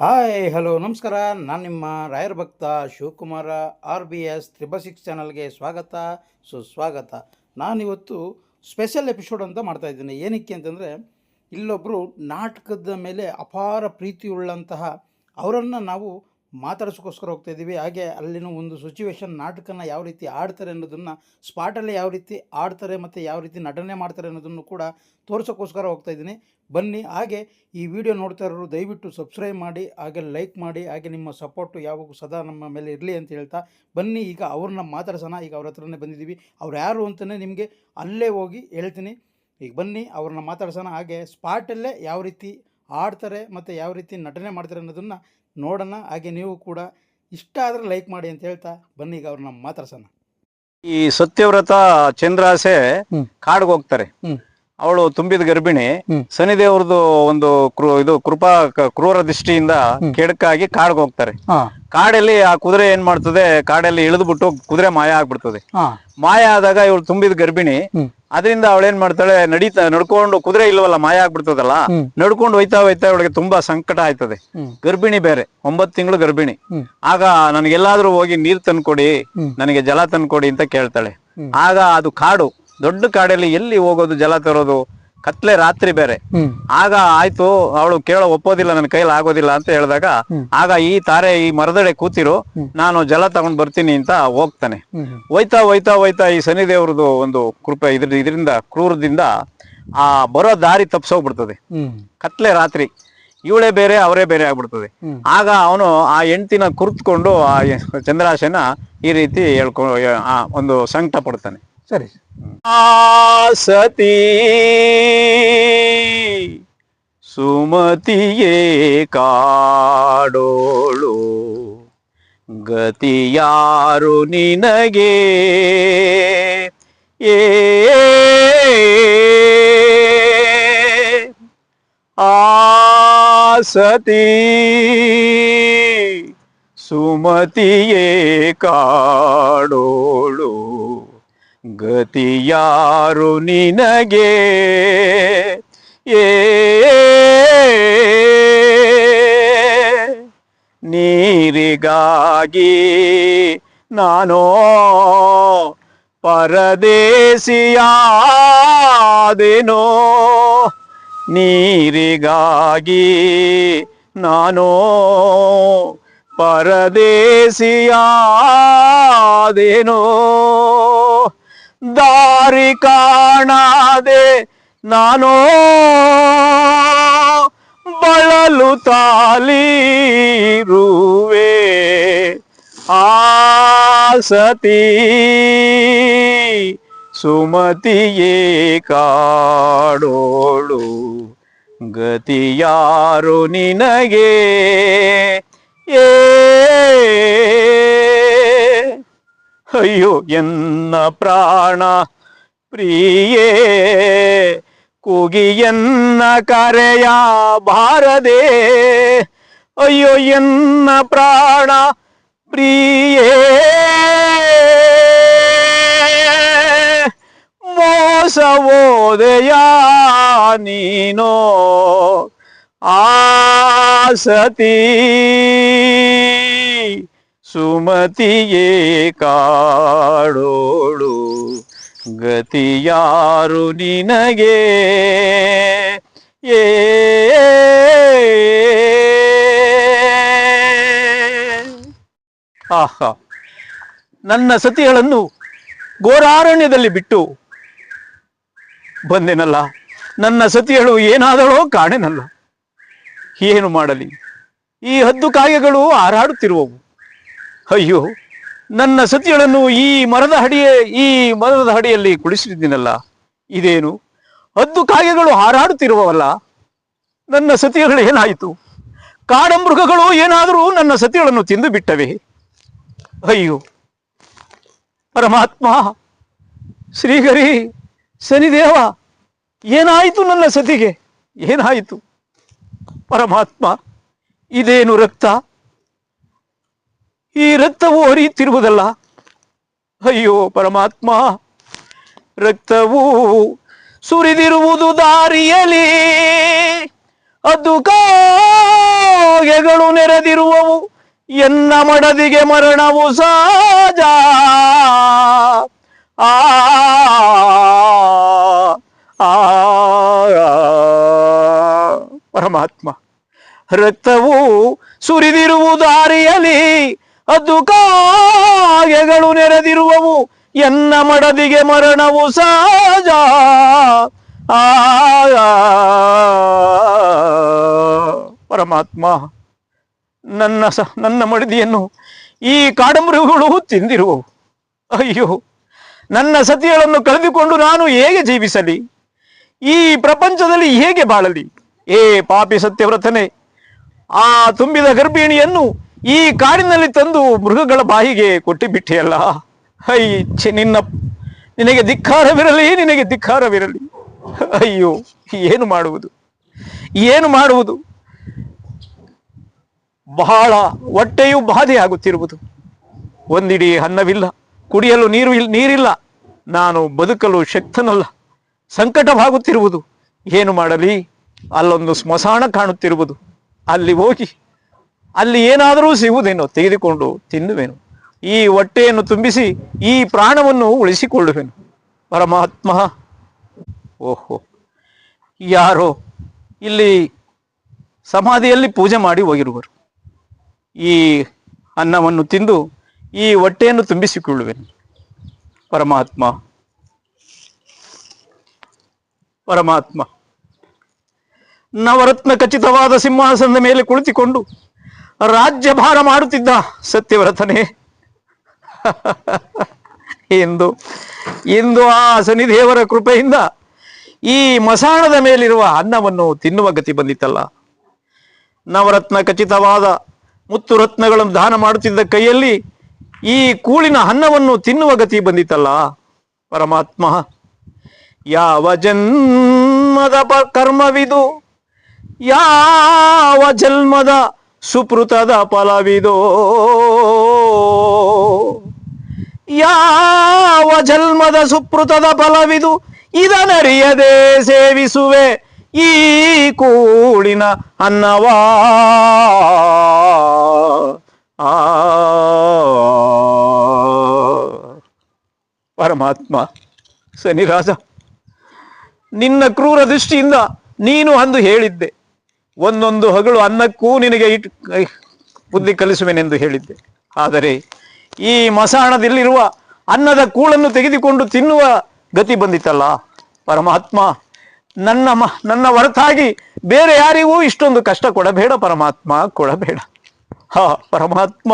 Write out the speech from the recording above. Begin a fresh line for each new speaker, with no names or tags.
Hi, hello, ನಮಸ್ಕಾರ. ನಾನು ನಿಮ್ಮ ರಾಯರ ಭಕ್ತ Shivakumara R B S triple six ಚಾನಲ್ಗೆ ಸ್ವಾಗತ, ಸುಸ್ವಾಗತ. ನಾನಿವತ್ತು ಸ್ಪೆಷಲ್ ಎಪಿಸೋಡ್ ಅಂತ ಮಾಡ್ತಾ ಇದ್ದೀನಿ. ಏನಕ್ಕೆ ಅಂತಂದರೆ ಇಲ್ಲೊಬ್ಬರು ನಾಟಕದ ಮೇಲೆ ಅಪಾರ ಪ್ರೀತಿಯುಳ್ಳಂತಹ ಅವರನ್ನು ನಾವು ಮಾತಾಡಿಸೋಕ್ಕೋಸ್ಕರ ಹೋಗ್ತಾ ಇದ್ದೀವಿ. ಹಾಗೆ ಅಲ್ಲಿನ ಒಂದು ಸಿಚುವೇಶನ್ ನಾಟಕನ ಯಾವ ರೀತಿ ಆಡ್ತಾರೆ ಅನ್ನೋದನ್ನು ಸ್ಪಾಟಲ್ಲಿ ಯಾವ ರೀತಿ ಆಡ್ತಾರೆ ಮತ್ತು ಯಾವ ರೀತಿ ನಟನೆ ಮಾಡ್ತಾರೆ ಅನ್ನೋದನ್ನು ಕೂಡ ತೋರ್ಸೋಕ್ಕೋಸ್ಕರ ಹೋಗ್ತಾ ಇದ್ದೀನಿ. ಬನ್ನಿ, ಹಾಗೆ ಈ ವಿಡಿಯೋ ನೋಡ್ತಾ ಇರೋರು ದಯವಿಟ್ಟು ಸಬ್ಸ್ಕ್ರೈಬ್ ಮಾಡಿ, ಹಾಗೆ ಲೈಕ್ ಮಾಡಿ, ಹಾಗೆ ನಿಮ್ಮ ಸಪೋರ್ಟು ಯಾವಾಗೂ ಸದಾ ನಮ್ಮ ಮೇಲೆ ಇರಲಿ ಅಂತ ಹೇಳ್ತಾ ಬನ್ನಿ. ಈಗ ಅವ್ರನ್ನ ಮಾತಾಡ್ಸೋಣ. ಈಗ ಅವ್ರ ಹತ್ರನೇ ಬಂದಿದ್ದೀವಿ. ಅವ್ರು ಯಾರು ಅಂತಲೇ ನಿಮಗೆ ಅಲ್ಲೇ ಹೋಗಿ ಹೇಳ್ತೀನಿ. ಈಗ ಬನ್ನಿ, ಅವ್ರನ್ನ ಮಾತಾಡ್ಸೋಣ. ಹಾಗೆ ಸ್ಪಾಟಲ್ಲೇ ಯಾವ ರೀತಿ ಆಡ್ತಾರೆ ಮತ್ತು ಯಾವ ರೀತಿ ನಟನೆ ಮಾಡ್ತಾರೆ ಅನ್ನೋದನ್ನು ನೋಡೋಣ. ಹಾಗೆ ನೀವು ಕೂಡ ಇಷ್ಟ ಆದರೆ ಲೈಕ್ ಮಾಡಿ ಅಂತ ಹೇಳ್ತಾ ಬನ್ನಿ. ಈಗ ಅವ್ರನ್ನ ಮಾತಾಡ್ಸೋಣ.
ಈ ಸತ್ಯವ್ರತ ಚಂದ್ರಾಸೆ. ಕಾಡ್ಗೆ ಹೋಗ್ತಾರೆ. ಅವಳು ತುಂಬಿದ ಗರ್ಭಿಣಿ. ಶನಿದೇವ್ರದ್ದು ಒಂದು ಕ್ರೂ ಇದು ಕೃಪಾ ಕ- ಕ್ರೂರ ದೃಷ್ಟಿಯಿಂದ ಕೆಡಕಾಗಿ ಕಾಡ್ಗೆ ಹೋಗ್ತಾರೆ. ಕಾಡಲ್ಲಿ ಆ ಕುದುರೆ ಏನ್ ಮಾಡ್ತದೆ? ಕಾಡಲ್ಲಿ ಇಳಿದ್ಬಿಟ್ಟು ಕುದುರೆ ಮಾಯ ಆಗ್ಬಿಡ್ತದೆ. ಮಾಯ ಆದಾಗ ಇವಳು ತುಂಬಿದ ಗರ್ಭಿಣಿ. ಅದರಿಂದ ಅವಳೇನ್ ಮಾಡ್ತಾಳೆ ನಡೀತಾ ನಡ್ಕೊಂಡು ಕುದುರೆ ಇಲ್ವಲ್ಲ ಮಾಯ ಆಗ್ಬಿಡ್ತದಲ್ಲ. ನಡ್ಕೊಂಡು ಹೋಯ್ತಾ ಹೋಯ್ತಾ ಅವಳಿಗೆ ತುಂಬಾ ಸಂಕಟ ಆಯ್ತದೆ ಗರ್ಭಿಣಿ ಬೇರೆ ಒಂಬತ್ತು ತಿಂಗಳು ಗರ್ಭಿಣಿ. ಆಗ ನನಗೆಲ್ಲಾದ್ರೂ ಹೋಗಿ ನೀರ್ ತಂದ್ಕೊಡಿ ನನಗೆ ಜಲ ತಂದ್ಕೊಡಿ ಅಂತ ಕೇಳ್ತಾಳೆ. ಆಗ ಅದು ಕಾಡು ದೊಡ್ಡ ಕಾಡಲ್ಲಿ ಎಲ್ಲಿ ಹೋಗೋದು ಜಲ ತರೋದು ಕತ್ಲೆ ರಾತ್ರಿ ಬೇರೆ. ಆಗ ಆಯ್ತು ಅವಳು ಕೇಳೋ ಒಪ್ಪೋದಿಲ್ಲ ನನ್ನ ಕೈಲಿ ಆಗೋದಿಲ್ಲ ಅಂತ ಹೇಳಿದಾಗ ಆಗ ಈ ತಾರೆ ಈ ಮರದಡೆ ಕೂತಿರು ನಾನು ಜಲ ತಗೊಂಡ್ ಬರ್ತೀನಿ ಅಂತ ಹೋಗ್ತಾನೆ. ಹೋಯ್ತಾ ಹೋಯ್ತಾ ಹೋಯ್ತಾ ಈ ಶನಿದೇವ್ರದ್ದು ಒಂದು ಕೃಪೆ ಇದ್ರ ಇದರಿಂದ ಕ್ರೂರದಿಂದ ಆ ಬರೋ ದಾರಿ ತಪ್ಸೋಗ್ಬಿಡ್ತದೆ. ಕತ್ಲೆ ರಾತ್ರಿ ಇವಳೇ ಬೇರೆ ಅವರೇ ಬೇರೆ ಆಗ್ಬಿಡ್ತದೆ. ಆಗ ಅವನು ಆ ಹೆಂಡ್ತಿನ ಕುರ್ತ್ಕೊಂಡು ಆ ಚಂದ್ರಾಶನ ಈ ರೀತಿ ಹೇಳ್ಕೊ ಒಂದು ಸಂಕಟ ಪಡ್ತಾನೆ.
ಸರಿ.
ಸತಿ ಸುಮತಿಯೇ ಕಾಡೋಳು ಗತಿಯಾರು ನಿನಗೆ. ಏ ಆಸತಿ ಸತಿ ಸುಮತಿಯೇ ಕಾಡೋಳು ಗತಿಯಾರು ನಿನಗೆ. ಏ ನೀರಿಗಾಗಿ ನಾನೋ ಪರದೇಶಿಯಾದೆನೋ. ನೀರಿಗಾಗಿ ನಾನೋ ಪರದೇಶಿಯಾದೆನೋ. ದಾರಿ ಕಾಣದೆ ನಾನು ಬಳಲು ಆ ಸತಿ ಸುಮತಿಯೇ ಕಾಡೋಳು ಗತಿಯಾರು ನಿನಗೆ. ಏ ಅಯ್ಯೋ ಎನ್ನ ಪ್ರಾಣ ಪ್ರಿಯೇ ಕೂಗಿಯನ್ನ ಕರೆಯ ಬಾರದೆ ಅಯ್ಯೋ ಎನ್ನ ಪ್ರಾಣ ಪ್ರಿಯೇ ಮೋಸವೋದಯ ನೀನೋ ಆ ಸತಿ ಸುಮತಿಯೇ ಕಾಡೋಳು, ಗತಿಯಾರು ನಿನಗೆ. ಏ, ಆಹಾ, ನನ್ನ ಸತಿಗಳನ್ನು ಘೋರಾರಣ್ಯದಲ್ಲಿ ಬಿಟ್ಟು ಬಂದೆನಲ್ಲ, ನನ್ನ ಸತಿಗಳು ಏನಾದಳೋ ಕಾಣೆನಲ್ಲ. ಏನು ಮಾಡಲಿ? ಈ ಹದ್ದು ಕಾಗೆಗಳು ಹಾರಾಡುತ್ತಿರುವವು. ಅಯ್ಯೋ, ನನ್ನ ಸತಿಗಳನ್ನು ಈ ಮರದ ಹಡಿಯೇ, ಈ ಮರದ ಹಡಿಯಲ್ಲಿ ಕುಳಿಸಿದ್ದೀನಲ್ಲ ಇದೇನು? ಹದ್ದು ಕಾಗೆಗಳು ಹಾರಾಡುತ್ತಿರುವವಲ್ಲ, ನನ್ನ ಸತಿಗಳು ಏನಾಯಿತು? ಕಾಡಮೃಗಗಳು ಏನಾದರೂ ನನ್ನ ಸತಿಗಳನ್ನು ತಿಂದು ಬಿಟ್ಟವೆ. ಅಯ್ಯೋ, ಪರಮಾತ್ಮ ಶ್ರೀಗರಿ ಶನಿದೇವ, ಏನಾಯಿತು ನನ್ನ ಸತಿಗೆ? ಏನಾಯಿತು? ಪರಮಾತ್ಮ, ಇದೇನು ರಕ್ತ? ಈ ರಕ್ತವು ಹರಿಯುತ್ತಿರುವುದಲ್ಲ ಅಯ್ಯೋ ಪರಮಾತ್ಮ ರಕ್ತವು ಸುರಿದಿರುವುದು ದಾರಿಯಲಿ ಅದು ಕಾಗೆಗಳು ನೆರೆದಿರುವವು ಎನ್ನ ಮಡದಿಗೆ ಮರಣವು ಸಹಜ ಆ, ಪರಮಾತ್ಮ ರಕ್ತವು ಸುರಿದಿರುವುದು ದಾರಿಯಲ್ಲಿ ಅದು ಕಾಗೆಗಳು ನೆರೆದಿರುವವು, ಎನ್ನ ಮಡದಿಗೆ ಮರಣವು ಸಹಜ. ಆ ಪರಮಾತ್ಮ, ನನ್ನ ಸ, ನನ್ನ ಮಡದಿಯನ್ನು ಈ ಕಾಡಮೃಗಗಳು ತಿಂದಿರುವವು. ಅಯ್ಯೋ, ನನ್ನ ಸತಿಗಳನ್ನು ಕಳೆದುಕೊಂಡು ನಾನು ಹೇಗೆ ಜೀವಿಸಲಿ? ಈ ಪ್ರಪಂಚದಲ್ಲಿ ಹೇಗೆ ಬಾಳಲಿ? ಏ ಪಾಪಿ ಸತ್ಯವ್ರತನೆ, ಆ ತುಂಬಿದ ಗರ್ಭಿಣಿಯನ್ನು ಈ ಕಾಡಿನಲ್ಲಿ ತಂದು ಮೃಗಗಳ ಬಾಯಿಗೆ ಕೊಟ್ಟಿಬಿಟ್ಟೆಯಲ್ಲ ಬಿಟ್ಟಿಯಲ್ಲ? ಛೆ, ನಿನ್ನ ನಿನಗೆ ಧಿಕ್ಕಾರವಿರಲಿ ನಿನಗೆ ಧಿಕ್ಕಾರವಿರಲಿ. ಅಯ್ಯೋ, ಏನು ಮಾಡುವುದು? ಏನು ಮಾಡುವುದು? ಬಹಳ ಹೊಟ್ಟೆಯು ಬಾಧೆಯಾಗುತ್ತಿರುವುದು. ಒಂದಿಡಿ ಅನ್ನವಿಲ್ಲ, ಕುಡಿಯಲು ನೀರು ನೀರಿಲ್ಲ. ನಾನು ಬದುಕಲು ಶಕ್ತನಲ್ಲ, ಸಂಕಟವಾಗುತ್ತಿರುವುದು. ಏನು ಮಾಡಲಿ? ಅಲ್ಲೊಂದು ಸ್ಮಶಾನ ಕಾಣುತ್ತಿರುವುದು. ಅಲ್ಲಿ ಹೋಗಿ ಅಲ್ಲಿ ಏನಾದರೂ ಸಿಗುವುದೇನು ತೆಗೆದುಕೊಂಡು ತಿನ್ನುವೆನು. ಈ ಹೊಟ್ಟೆಯನ್ನು ತುಂಬಿಸಿ ಈ ಪ್ರಾಣವನ್ನು ಉಳಿಸಿಕೊಳ್ಳುವೆನು. ಪರಮಾತ್ಮ, ಓಹೋ, ಯಾರೋ ಇಲ್ಲಿ ಸಮಾಧಿಯಲ್ಲಿ ಪೂಜೆ ಮಾಡಿ ಹೋಗಿರುವರು. ಈ ಅನ್ನವನ್ನು ತಿಂದು ಈ ಹೊಟ್ಟೆಯನ್ನು ತುಂಬಿಸಿಕೊಳ್ಳುವೆನು. ಪರಮಾತ್ಮ ಪರಮಾತ್ಮ, ನವರತ್ನ ಖಚಿತವಾದ ಸಿಂಹಾಸನದ ಮೇಲೆ ಕುಳಿತುಕೊಂಡು ರಾಜ್ಯಭಾರ ಮಾಡುತ್ತಿದ್ದ ಸತ್ಯವ್ರತನೇ. ಎಂದು ಇಂದು ಆ ಶನಿದೇವರ ಕೃಪೆಯಿಂದ ಈ ಮಸಾಣದ ಮೇಲಿರುವ ಅನ್ನವನ್ನು ತಿನ್ನುವ ಗತಿ ಬಂದಿತ್ತಲ್ಲ. ನವರತ್ನ ಖಚಿತವಾದ ಮುತ್ತು ರತ್ನಗಳನ್ನು ದಾನ ಮಾಡುತ್ತಿದ್ದ ಕೈಯಲ್ಲಿ ಈ ಕೂಳಿನ ಅನ್ನವನ್ನು ತಿನ್ನುವ ಗತಿ ಬಂದಿತ್ತಲ್ಲ. ಪರಮಾತ್ಮ, ಯಾವ ಜನ್ಮದ ಕರ್ಮವಿದು? ಯಾವ ಜನ್ಮದ ಸುಪೃತದ ಫಲವಿದೋ. ಯಾವ ಜನ್ಮದ ಸುಪೃತದ ಫಲವಿದು? ಇದನರಿಯದೆ ಸೇವಿಸುವೆ ಈ ಕೂಳಿನ ಅನ್ನವಾ. ಆ. ಪರಮಾತ್ಮ ಸನಿರಾಜ ನಿನ್ನ ಕ್ರೂರ ದೃಷ್ಟಿಯಿಂದ ನೀನು ಅಂದು ಹೇಳಿದ್ದೆ. ಒಂದೊಂದು ಹಗಳು ಅನ್ನಕ್ಕೂ ನಿನಗೆ ಇಟ್ ಬುದ್ಧಿ ಕಲಿಸುವೆನೆಂದು ಹೇಳಿದ್ದೆ. ಆದರೆ ಈ ಮಸಾಣದಲ್ಲಿರುವ ಅನ್ನದ ಕೂಳನ್ನು ತೆಗೆದುಕೊಂಡು ತಿನ್ನುವ ಗತಿ ಬಂದಿತ್ತಲ್ಲ. ಪರಮಾತ್ಮ, ನನ್ನ ಮ, ನನ್ನ ಹೊರತಾಗಿ ಬೇರೆ ಯಾರಿಗೂ ಇಷ್ಟೊಂದು ಕಷ್ಟ ಕೊಡಬೇಡ ಪರಮಾತ್ಮ, ಕೊಡಬೇಡ. ಹಾ, ಪರಮಾತ್ಮ.